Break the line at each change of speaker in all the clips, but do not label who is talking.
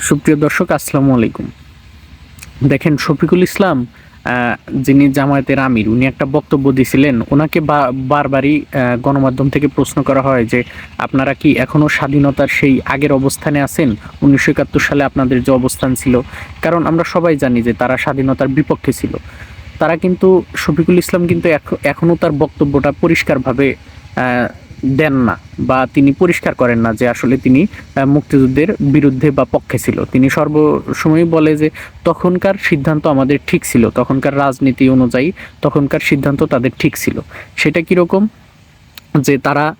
সুপ্রিয় দর্শক, আসসালামু আলাইকুম। দেখেন, শফিকুল ইসলাম যিনি জামায়াতের আমির, উনি একটা বক্তব্য দিয়েছিলেন ওনাকে বারবারই গণমাধ্যম থেকে প্রশ্ন করা হয় যে, আপনারা কি এখনও স্বাধীনতার সেই আগের অবস্থানে আছেন? উনিশশো একাত্তর সালে আপনাদের যে অবস্থান ছিল, কারণ আমরা সবাই জানি যে তারা স্বাধীনতার বিপক্ষে ছিল। তারা কিন্তু, শফিকুল ইসলাম কিন্তু এখ- এখনও তার বক্তব্যটা পরিষ্কারভাবে দেন না বা তিনি পরিষ্কার করেন না যে আসলে তিনি মুক্তিযুদ্ধের বিরুদ্ধে বা পক্ষে ছিল। তিনি সর্বসময় বলে যে তখনকার সিদ্ধান্ত আমাদের ঠিক ছিল, তখনকার রাজনীতি অনুযায়ী তখনকার সিদ্ধান্ত তাদের ঠিক ছিল। সেটা কীরকম? যে তারা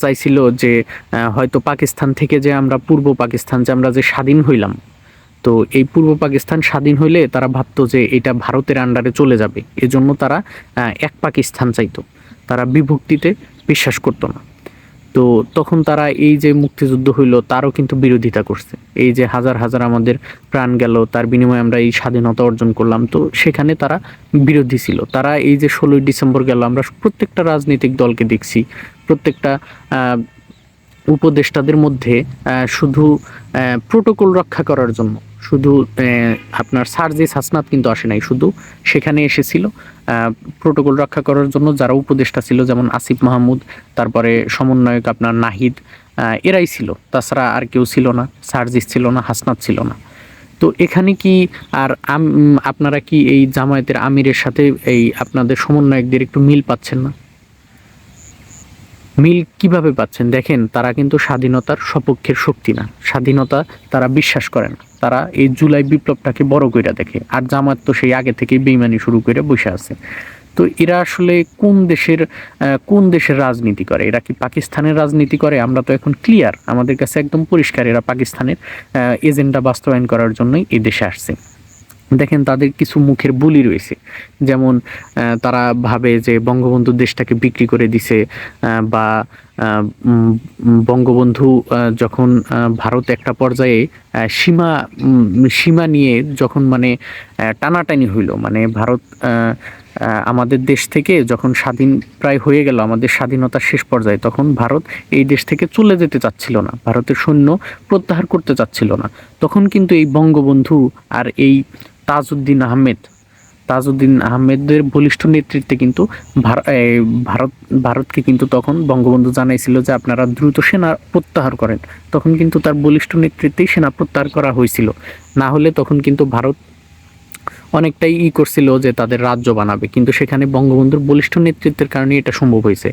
চাইছিল যে হয়তো পাকিস্তান থেকে যে আমরা পূর্ব পাকিস্তান, যে আমরা যে স্বাধীন হইলাম, তো এই পূর্ব পাকিস্তান স্বাধীন হইলে তারা ভাবতো যে এটা ভারতের আন্ডারে চলে যাবে। এজন্য তারা এক পাকিস্তান চাইতো। তারা বিভক্তিতে বিশ্বাস করতো না। তো তখন তারা এই যে মুক্তিযুদ্ধ হইল, তারও কিন্তু বিরোধিতা করছে। এই যে হাজার হাজার আমাদের প্রাণ গেল, তার বিনিময়ে আমরা এই স্বাধীনতা অর্জন করলাম, তো সেখানে তারা বিরোধী ছিল। তারা এই যে ষোলোই ডিসেম্বর গেল, আমরা প্রত্যেকটা রাজনৈতিক দলকে দেখছি, প্রত্যেকটা উপদেষ্টাদের মধ্যে শুধু প্রোটোকল রক্ষা করার জন্য। শুধু আপনার সার্জিস হাসনাত কিন্তু আসে নাই, শুধু সেখানে এসেছিল। প্রোটোকল রক্ষা করার জন্য যারা উপদেষ্টা ছিল, যেমন আসিফ মাহমুদ, তারপরে সমন্বয়ক আপনার নাহিদ এরাই ছিল। তাছাড়া আর কেউ ছিল না, সার্জিস ছিল না, হাসনাত ছিল না। তো এখানে কি, আর আপনারা কি এই জামায়াতের আমিরের সাথে এই আপনাদের সমন্বয়কদের একটু মিল পাচ্ছেন না? মিল কীভাবে পাচ্ছেন? দেখেন, তারা কিন্তু স্বাধীনতার সপক্ষের শক্তি না। স্বাধীনতা তারা বিশ্বাস করে না। তারা এই জুলাই বিপ্লবটাকে বড় কইরা দেখে। আর জামাত তো সেই আগে থেকেই বেইমানি শুরু করে বসে আছে। তো এরা আসলে কোন দেশের কোন দেশের রাজনীতি করে? এরা কি পাকিস্তানের রাজনীতি করে? আমরা তো এখন ক্লিয়ার আমাদের কাছে একদম পরিষ্কার এরা পাকিস্তানের এজেন্ডা বাস্তবায়ন করার জন্যই এই দেশে আসছে। দেখেন তাদের কিছু মুখের বুলি রয়েছে। যেমন তারা ভাবে যে বঙ্গবন্ধু দেশটাকে বিক্রি করে দিছে বা বঙ্গবন্ধু যখন ভারত একটা পর্যায়ে সীমা সীমা নিয়ে যখন মানে টানাটানি হইল মানে ভারত আমাদের দেশ থেকে যখন স্বাধীন প্রায় হয়ে গেল, আমাদের স্বাধীনতার শেষ পর্যায়ে, তখন ভারত এই দেশ থেকে চলে যেতে চাচ্ছিল না। ভারতের সৈন্য প্রত্যাহার করতে চাচ্ছিল না। তখন কিন্তু এই বঙ্গবন্ধু আর এই তাজউদ্দিন আহমেদ। তাজউদ্দিন আহমেদের বলিষ্ঠ নেতৃত্বে কিন্তু ভারত, ভারতকে কিন্তু তখন বঙ্গবন্ধু জানাইছিল যে আপনারা দ্রুত সেনা প্রত্যাহার করেন। তখন কিন্তু তার বলিষ্ঠ নেতৃত্বেই সেনা প্রত্যাহার করা হয়েছিল। না হলে তখন কিন্তু ভারত অনেকটাই ই করছিল যে তাদের রাজ্য বানাবে, কিন্তু সেখানে বঙ্গবন্ধুর বলিষ্ঠ নেতৃত্বের কারণে এটা সম্ভব হয়েছে।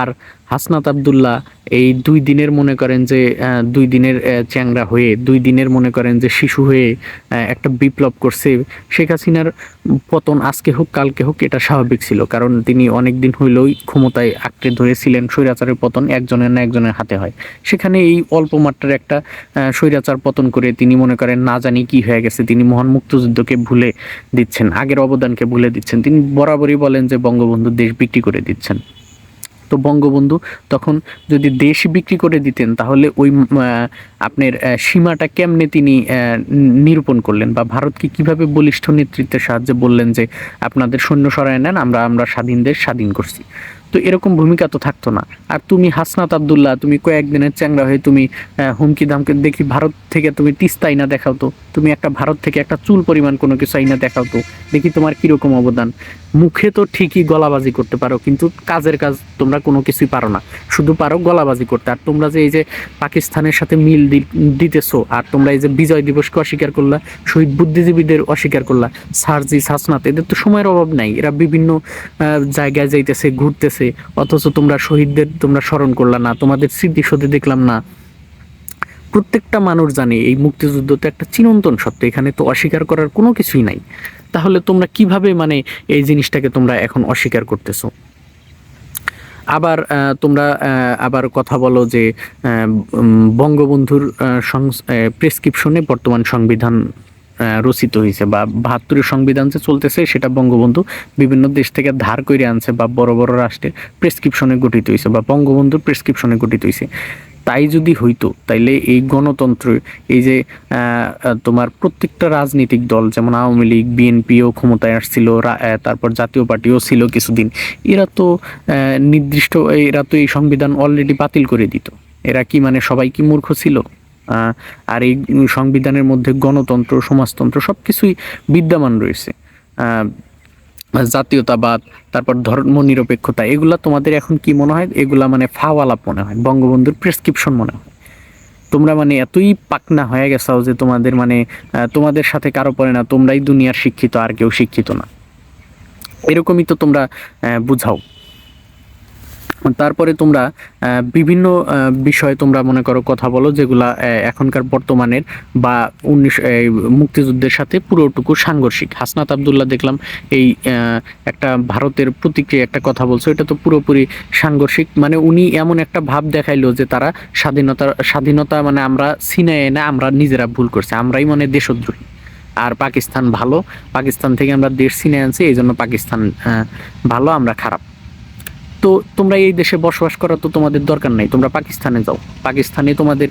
আর হাসনাত আবদুল্লাহ এই দুই দিনের মনে করেন যে দুই দিনের চ্যাংরা হয়ে, দুই দিনের মনে করেন যে শিশু হয়ে একটা বিপ্লব করছে, শেখ হাসিনার পতন আজকে হোক, কালকে হোক, এটা স্বাভাবিক ছিল। কারণ তিনি অনেক দিন হইলেই ক্ষমতায় আঁকড়ে ধরেছিলেন, স্বৈরাচারের পতন একজনের না একজনের হাতে হয়। সেখানে এই অল্প মাত্রার একটা স্বৈরাচার পতন করে তিনি মনে করেন, না জানি কি হয়ে গেছে, তিনি মহান মুক্তিযুদ্ধকে ভুলে দিচ্ছেন, আগের অবদানকে ভুলে দিচ্ছেন। তিনি বরাবরই বলেন যে বঙ্গবন্ধু দেশ বিক্রি করে দিচ্ছেন। তো বঙ্গবন্ধু তখন যদি দেশ বিক্রি করে দিতেন, তাহলে ওই আপনার সীমাটা কেমনে তিনি নিরূপণ করলেন বা ভারতকে কীভাবে বলিষ্ঠ নেতৃত্বের সাহায্যে বললেন যে আপনাদের সৈন্য সরায় নেন, আমরা আমরা স্বাধীন দেশ স্বাধীন করছি। তো এরকম ভূমিকা তো থাকতো না। আর তুমি হাসনাত আবদুল্লাহ, তুমি কয়েকদিনের চ্যাংরা হয়ে তুমি হুমকি দামকে দেখি ভারত থেকে তুমি তিস্তা আইনা দেখাও তো। তুমি একটা ভারত থেকে একটা চুল পরিমাণ কোনো কিছু আইনা দেখাও তো। দেখি তোমার কীরকম অবদান। মুখে তো ঠিকই গলাবাজি করতে পারো, কিন্তু কাজের কাজ তোমরা কোনো কিছুই পারো না। শুধু পারো গলাবাজি করতে। আর তোমরা যে এই যে পাকিস্তানের সাথে মিল দিতেছো, আর তোমরা এই যে বিজয় দিবসকে অস্বীকার করলা, শহীদ বুদ্ধিজীবীদের অস্বীকার করলা, সার্জি সাসনাথ এদের তো সময়ের অভাব নাই। এরা বিভিন্ন জায়গায় যাইতেছে, ঘুরতেছে, অথচ তোমরা শহীদদের তোমরা স্মরণ করলা না, তোমাদের স্মৃতিসৌধে দেখলাম না। প্রত্যেকটা মানুষ জানে, এই মুক্তিযুদ্ধ তো একটা চিরন্তন সত্য, এখানে তো অস্বীকার করার কোনো কিছুই নাই। তাহলে তোমরা কীভাবে মানে এই জিনিসটাকে তোমরা এখন অস্বীকার করতেছো? আবার তোমরা আবার কথা বলো যে বঙ্গবন্ধুর প্রেসক্রিপশনে বর্তমান সংবিধান রচিত হয়েছে বা বাহাত্তরের সংবিধান যে চলতেছে সেটা বঙ্গবন্ধু বিভিন্ন দেশ থেকে ধার করে আনছে বা বড় বড় রাষ্ট্রের প্রেসক্রিপশনে গঠিত হয়েছে বা বঙ্গবন্ধুর প্রেসক্রিপশনে গঠিত হয়েছে। তাই যদি হইতো, তাইলে এই গণতন্ত্র, এই যে তোমার প্রত্যেকটা রাজনৈতিক দল, যেমন আওয়ামী লীগ, বিএনপিও ক্ষমতায় আসছিল তারপর জাতীয় পার্টিও ছিল কিছুদিন, এরা তো নির্দিষ্ট, এরা তো এই সংবিধান অলরেডি বাতিল করে দিত। এরা কি মানে সবাই কি মূর্খ ছিল? আর এই সংবিধানের মধ্যে গণতন্ত্র, সমাজতন্ত্র সব কিছুই বিদ্যমান রয়েছে। জাতীয়তাবাদ, তারপর ধর্ম নিরপেক্ষতা এগুলা তোমাদের এখন কি মনে হয়? এগুলা মানে ফাওয়ালাপ মনে হয়, বঙ্গবন্ধুর প্রেসক্রিপশন মনে হয়। তোমরা মানে এতই পাকনা হয়ে গেছো যে তোমাদের মানে তোমাদের সাথে কারও পড়ে না, তোমরাই দুনিয়ার শিক্ষিত, আর কেউ শিক্ষিত না। এরকমই তো তোমরা বুঝাও। তারপরে তোমরা বিভিন্ন বিষয়ে তোমরা মনে করো কথা বলো যেগুলা এখনকার বর্তমানের বা উনিশ মুক্তিযুদ্ধের সাথে পুরোটুকু সাংঘর্ষিক। হাসনাত আবদুল্লাহ দেখলাম এই একটা ভারতের প্রতিক্রিয়া একটা কথা বলছো এটা তো পুরোপুরি সাংঘর্ষিক। মানে উনি এমন একটা ভাব দেখাইলো যে তারা স্বাধীনতা স্বাধীনতা মানে আমরা সিনায় না আমরা নিজেরা ভুল করছি, আমরাই মানে দেশদ্রোহী। আর পাকিস্তান ভালো, পাকিস্তান থেকে আমরা দেশ চিনে আনছি এই জন্য পাকিস্তান ভালো, আমরা খারাপ। তো তোমরা এই দেশে বসবাস করা তো তোমাদের দরকার নাই। তোমরা পাকিস্তানে যাও। পাকিস্তানে তোমাদের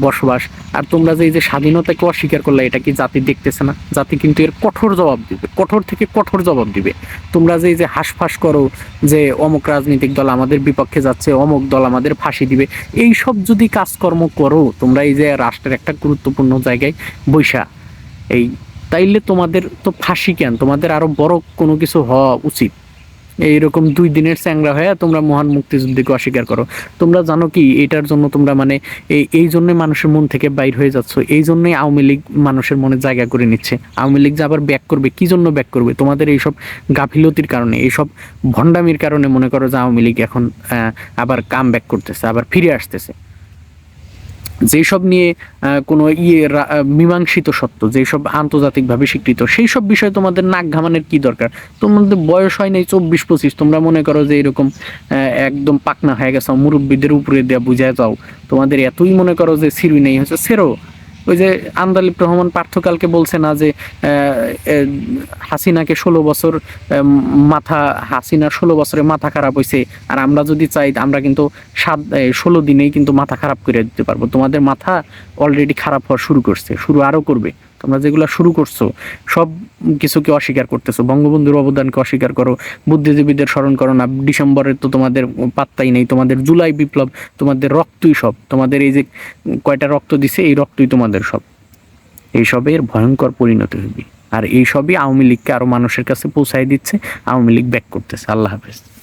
বসবাস। আর তোমরা যে এই যে স্বাধীনতাকে অস্বীকার করলে, এটা কি জাতি দেখতেছে না? জাতি কিন্তু এর কঠোর জবাব দিবে। কঠোর থেকে কঠোর জবাব দিবে। তোমরা যে এই যে হাঁসফাঁস করো যে অমুক রাজনৈতিক দল আমাদের বিপক্ষে যাচ্ছে, অমুক দল আমাদের ফাঁসি দিবে। এই সব যদি কাজকর্ম করো, তোমরা এই যে রাষ্ট্রের একটা গুরুত্বপূর্ণ জায়গায় বৈশা। এই তাইলে তোমাদের তো ফাঁসি কেন? তোমাদের আরও বড় কোনো কিছু হওয়া উচিত। এইরকম দুই দিনের চ্যাংরা হয়ে তোমরা মহান মুক্তিযুদ্ধকে অস্বীকার করো। তোমরা জানো কি, এটার জন্য তোমরা মানে এই এই জন্য মানুষের মন থেকে বাইর হয়ে যাচ্ছ, এই জন্যই আওয়ামী লীগ মানুষের মনে জায়গা করে নিচ্ছে। আওয়ামী লীগ যে আবার ব্যাক করবে, কি জন্য ব্যাক করবে? তোমাদের এইসব গাফিলতির কারণে, এইসব ভণ্ডামির কারণে মনে করো যে আওয়ামী লীগ এখন আবার কাম ব্যাক করতেছে, আবার ফিরে আসতেছে। যেসব নিয়ে কোনো ইয়ে মীমাংসিত সত্য, যেসব আন্তর্জাতিকভাবে স্বীকৃত সেই সব বিষয়ে তোমাদের নাক ঘামানের কি দরকার? তোমাদের বয়স হয় নাই চব্বিশ পঁচিশ, তোমরা মনে করো যে এরকম একদম পাকনা হয়ে গেছো, মুরব্বীদের উপরে দেওয়া বুঝায় যাও। তোমাদের এতই মনে করো যে সিরুই নেই, হচ্ছে সেরো। ওই যে আন্দালিব রহমান পার্থকালকে বলছে না যে হাসিনাকে ষোলো বছর মাথা, হাসিনার ষোলো বছরে মাথা খারাপ হয়েছে আর আমরা যদি চাই, আমরা কিন্তু সাত ষোলো দিনেই কিন্তু মাথা খারাপ করে দিতে পারব। তোমাদের মাথা অলরেডি খারাপ হওয়া শুরু করছে। শুরু আরও করবে। তোমরা যেগুলো শুরু করছ, সব কিছুকে অস্বীকার করতেছো। বঙ্গবন্ধুর অবদানকে অস্বীকার করো, বুদ্ধিজীবীদের স্মরণ করো না ডিসেম্বরের তো তোমাদের পাত্তাই নেই, তোমাদের জুলাই বিপ্লব, তোমাদের রক্তই সব, তোমাদের এই যে কয়টা রক্ত দিছে, এই রক্তই তোমাদের সব। এইসবের ভয়ঙ্কর পরিণতি হবে। আর এই সবই আওয়ামী লীগকে আরও মানুষের কাছে পৌঁছায় দিচ্ছে, আওয়ামী লীগ ব্যাক করতেছে। আল্লাহ হাফেজ।